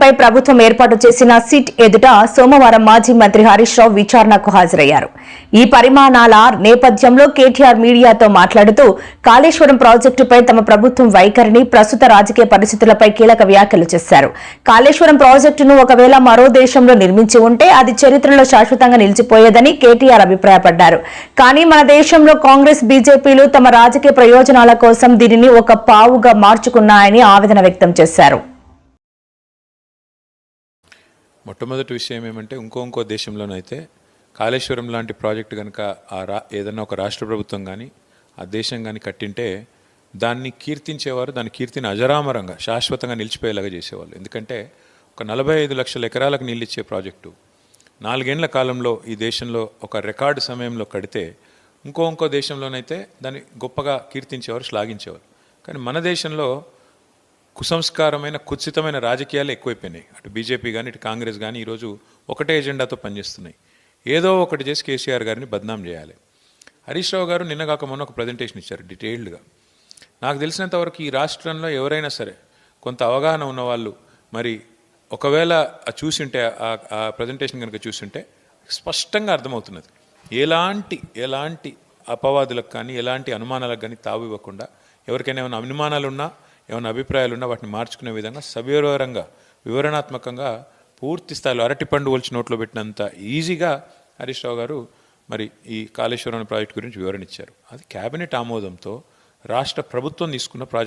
పై ప్రభుత్వం ఏర్పాటు చేసిన సిట్ ఎదుట సోమవారం మాజీ మంత్రి హరీష్ రావు విచారణకు హాజరయ్యారు. ఈ పరిమాణాల నేపథ్యంలో కేటీఆర్ మీడియాతో మాట్లాడుతూ కాళేశ్వరం ప్రాజెక్టుపై తమ ప్రభుత్వం వైఖరిని ప్రస్తుత రాజకీయ పరిస్థితులపై కీలక వ్యాఖ్యలు చేశారు. కాళేశ్వరం ప్రాజెక్టును ఒకవేళ మరో దేశంలో నిర్మించి ఉంటే అది చరిత్రలో శాశ్వతంగా నిలిచిపోయేదని కేటీఆర్ అభిప్రాయపడ్డారు. కానీ మన దేశంలో కాంగ్రెస్ బీజేపీలు తమ రాజకీయ ప్రయోజనాల కోసం దీనిని ఒక పావుగా మార్చుకున్నాయని ఆవేదన వ్యక్తం చేశారు. మొట్టమొదటి విషయం ఏమంటే ఇంకో ఇంకో దేశంలోనైతే కాళేశ్వరం లాంటి ప్రాజెక్టు కనుక ఆ రా ఏదన్నా ఒక రాష్ట్ర ప్రభుత్వం కానీ ఆ దేశం కానీ కట్టింటే దాన్ని కీర్తించేవారు దాని కీర్తిని అజరామరంగా శాశ్వతంగా నిలిచిపోయేలాగా చేసేవాళ్ళు. ఎందుకంటే ఒక నలభై ఐదు లక్షల ఎకరాలకు నీళ్ళు ఇచ్చే ప్రాజెక్టు. నాలుగేండ్ల కాలంలో ఈ దేశంలో ఒక రికార్డు సమయంలో కడితే ఇంకో ఇంకో దేశంలోనైతే దాన్ని గొప్పగా కీర్తించేవారు శ్లాఘించేవారు. కానీ మన దేశంలో కుసంస్కారమైన కుత్సితమైన రాజకీయాలు ఎక్కువైపోయినాయి. అటు బీజేపీ కానీ ఇటు కాంగ్రెస్ కానీ ఈరోజు ఒకటే ఎజెండాతో పనిచేస్తున్నాయి. ఏదో ఒకటి చేసి కేసీఆర్ గారిని బద్నాం చేయాలి. హరీష్ రావు గారు నిన్నగాక మొన్న ఒక ప్రజెంటేషన్ ఇచ్చారు డీటెయిల్డ్గా నాకు తెలిసినంతవరకు ఈ రాష్ట్రంలో ఎవరైనా సరే కొంత అవగాహన ఉన్నవాళ్ళు మరి ఒకవేళ చూసింటే ఆ- ఆ ప్రజెంటేషన్ కనుక చూసింటే స్పష్టంగా అర్థమవుతున్నది. ఎలాంటి ఎలాంటి అపవాదులకు కానీ ఎలాంటి అనుమానాలకు కానీ తావు ఇవ్వకుండా ఎవరికైనా ఏమైనా అనుమానాలు ఉన్నా ఏమైనా అభిప్రాయాలు ఉన్నా వాటిని మార్చుకునే విధంగా సవివరంగా వివరణాత్మకంగా పూర్తి స్థాయిలో అరటిపండు ఒలిచి నోట్లో పెట్టినంత ఈజీగా హరీష్ రావు గారు మరి ఈ కాళేశ్వరం ప్రాజెక్టు గురించి వివరణ ఇచ్చారు. అది కేబినెట్ ఆమోదంతో రాష్ట్ర ప్రభుత్వం తీసుకున్న ప్రాజెక్ట్.